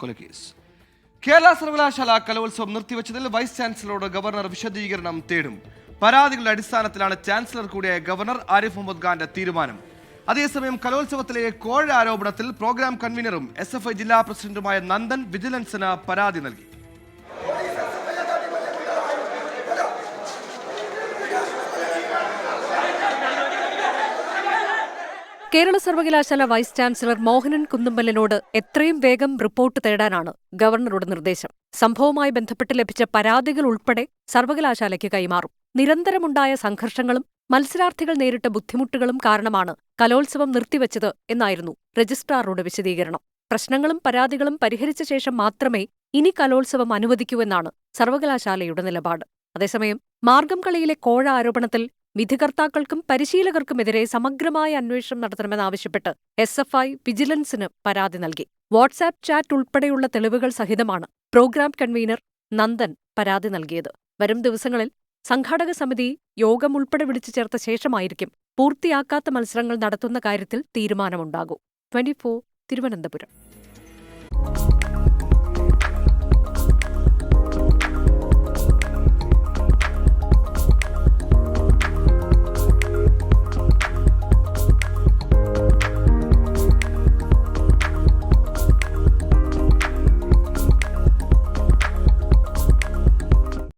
കൊലക്കേസ് കേരള സർവകലാശാല കലോത്സവം നിർത്തിവച്ചതിൽ വൈസ് ചാൻസലറോട് ഗവർണർ വിശദീകരണം തേടും. പരാതികളുടെ അടിസ്ഥാനത്തിലാണ് ചാൻസലർ കൂടിയായ ഗവർണർ ആരിഫ് മുഹമ്മദ് ഖാന്റെ തീരുമാനം. അതേസമയം കലോത്സവത്തിലെ കോഴ ആരോപണത്തിൽ പ്രോഗ്രാം കൺവീനറും എസ് ജില്ലാ പ്രസിഡന്റുമായ നന്ദൻ വിജിലൻസിന് പരാതി നൽകി. കേരള സർവകലാശാല വൈസ് ചാൻസലർ മോഹനൻ കുന്നുമ്പലിനോട് എത്രയും വേഗം റിപ്പോർട്ട് തേടാനാണ് ഗവർണറുടെ നിർദ്ദേശം. സംഭവവുമായി ബന്ധപ്പെട്ട് ലഭിച്ച പരാതികൾ ഉൾപ്പെടെ സർവകലാശാലയ്ക്ക് കൈമാറും. നിരന്തരമുണ്ടായ സംഘർഷങ്ങളും മത്സരാർത്ഥികൾ നേരിട്ട ബുദ്ധിമുട്ടുകളും കാരണമാണ് കലോത്സവം നിർത്തിവച്ചത് എന്നായിരുന്നു രജിസ്ട്രാറുടെ വിശദീകരണം. പ്രശ്നങ്ങളും പരാതികളും പരിഹരിച്ച ശേഷം മാത്രമേ ഇനി കലോത്സവം അനുവദിക്കൂ എന്നാണ് സർവകലാശാലയുടെ നിലപാട്. അതേസമയം മാർഗം കളിയിലെ കോഴ ആരോപണത്തിൽ വിധികർത്താക്കൾക്കും പരിശീലകർക്കുമെതിരെ സമഗ്രമായ അന്വേഷണം നടത്തണമെന്നാവശ്യപ്പെട്ട് എസ് എഫ് ഐ വിജിലൻസിന് പരാതി നൽകി. വാട്സാപ്പ് ചാറ്റ് ഉൾപ്പെടെയുള്ള തെളിവുകൾ സഹിതമാണ് പ്രോഗ്രാം കൺവീനർ നന്ദൻ പരാതി നൽകിയത്. വരും ദിവസങ്ങളിൽ സംഘാടക സമിതി യോഗം ഉൾപ്പെടെ വിളിച്ചു ചേർത്ത ശേഷമായിരിക്കും പൂർത്തിയാക്കാത്ത മത്സരങ്ങൾ നടത്തുന്ന കാര്യത്തിൽ തീരുമാനമുണ്ടാകൂ. Twenty four Thiruvananthapuram.